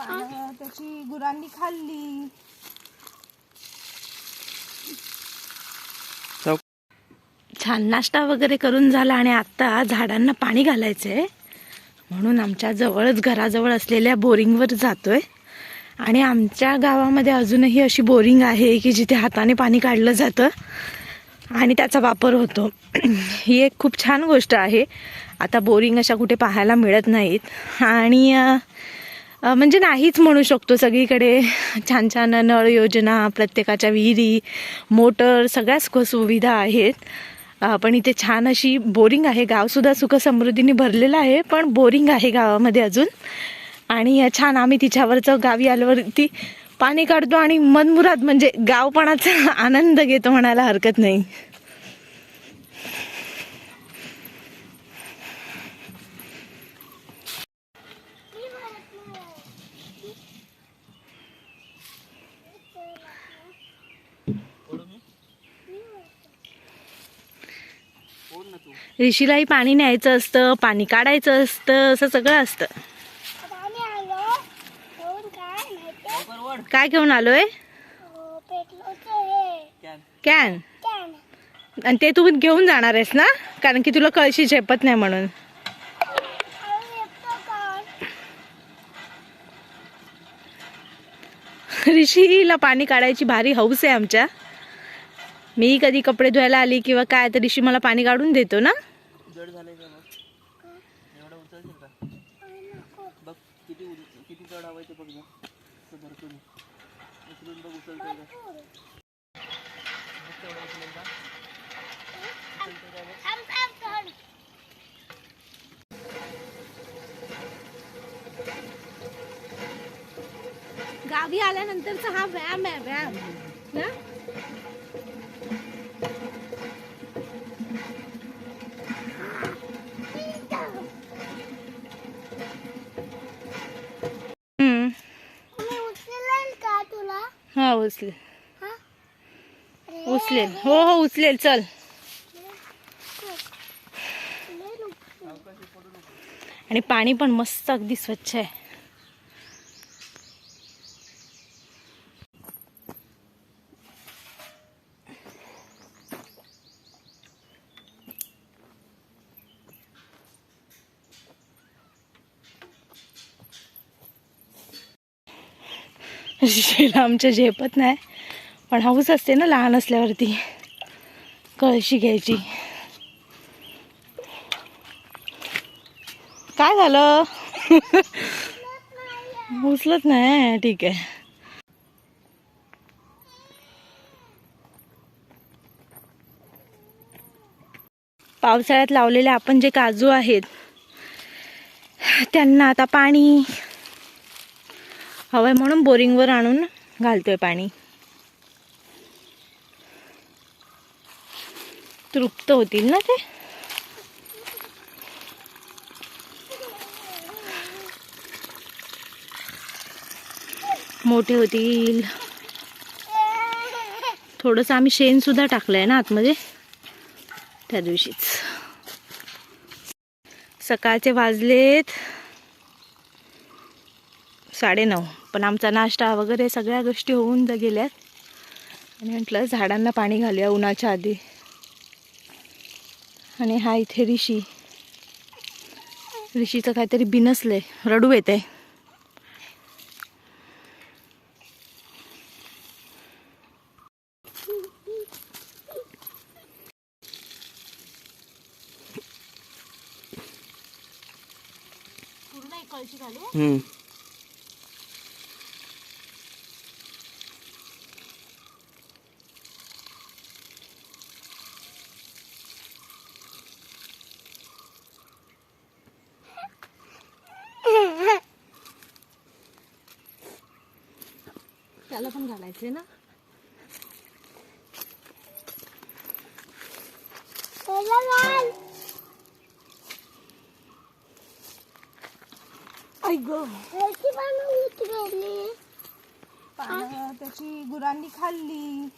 पानं त्याची गुरांनी खाल्ली. छान नाश्ता वगैरे करून झाला आणि आत्ता झाडांना पाणी घालायचं आहे म्हणून आमच्या जवळच घराजवळ असलेल्या बोरिंगवर जातोय. आणि आमच्या गावामध्ये अजूनही अशी बोरिंग आहे की जिथे हाताने पाणी काढलं जातं आणि त्याचा वापर होतो. ही एक खूप छान गोष्ट आहे. आता बोरिंग अशा कुठे पाहायला मिळत नाहीत. आणि म्हणजे नाहीच म्हणू शकतो. सगळीकडे छान छान नळ योजना प्रत्येकाच्या विहिरी मोटर सगळ्याच सुविधा आहेत. पण इथे छान अशी बोरिंग आहे. गावसुद्धा सुखसमृद्धीने भरलेलं आहे पण बोरिंग आहे गावामध्ये अजून. आणि छान आम्ही तिच्यावरचं गावी आल्यावरती पाणी काढतो आणि मनमुराद म्हणजे गावपणाचा आनंद घेतो म्हणायला हरकत नाही. ऋषीलाही पाणी न्यायचं असतं पाणी काढायचं असतं असं सगळं असतं. काय घेऊन आलोय? हे कॅन. कॅन. आणि ते तू घेऊन जाणार आहेस ना? कारण की तुला कळशी झेपत नाही म्हणून. ऋषीला पाणी काढायची भारी हौस आहे आमच्या. मी कधी कपडे धुवायला आली किंवा काय तर ऋषी मला पाणी काढून देतो ना? जड झालंय का बघ एवढं उचलशील का? हा उचलेल. हा? अरे, उचलेल. हो हो उचलेल. चल. आणि पाणी पण मस्त अगदी स्वच्छ आहे. शिला आमच्या झेपत नाही. पण हाऊस असते ना लहान असल्यावरती. कळशी घ्यायची. काय झालं? उचलत नाही. ठीक आहे. पावसाळ्यात लावलेले आपण जे काजू आहेत त्यांना आता पाणी हवंय म्हणून बोरिंगवर आणून घालतोय पाणी. तृप्त होतील ना ते? मोठे होतील. थोडंसं आम्ही शेण सुद्धा टाकलंय ना आतमध्ये. त्या दिवशीच. सकाळचे वाजलेत. साडेनऊ. पण आमचा नाश्ता वगैरे सगळ्या गोष्टी होऊन जा गेल्यात. आणि म्हटलं झाडांना पाणी घालूया उन्हाच्या आधी. आणि हा इथे ऋषी. ऋषीचं काहीतरी बिनसलंय. रडू येते. हम्म. त्याला पण घालायचे ना? त्याची गुरांनी खाल्ली.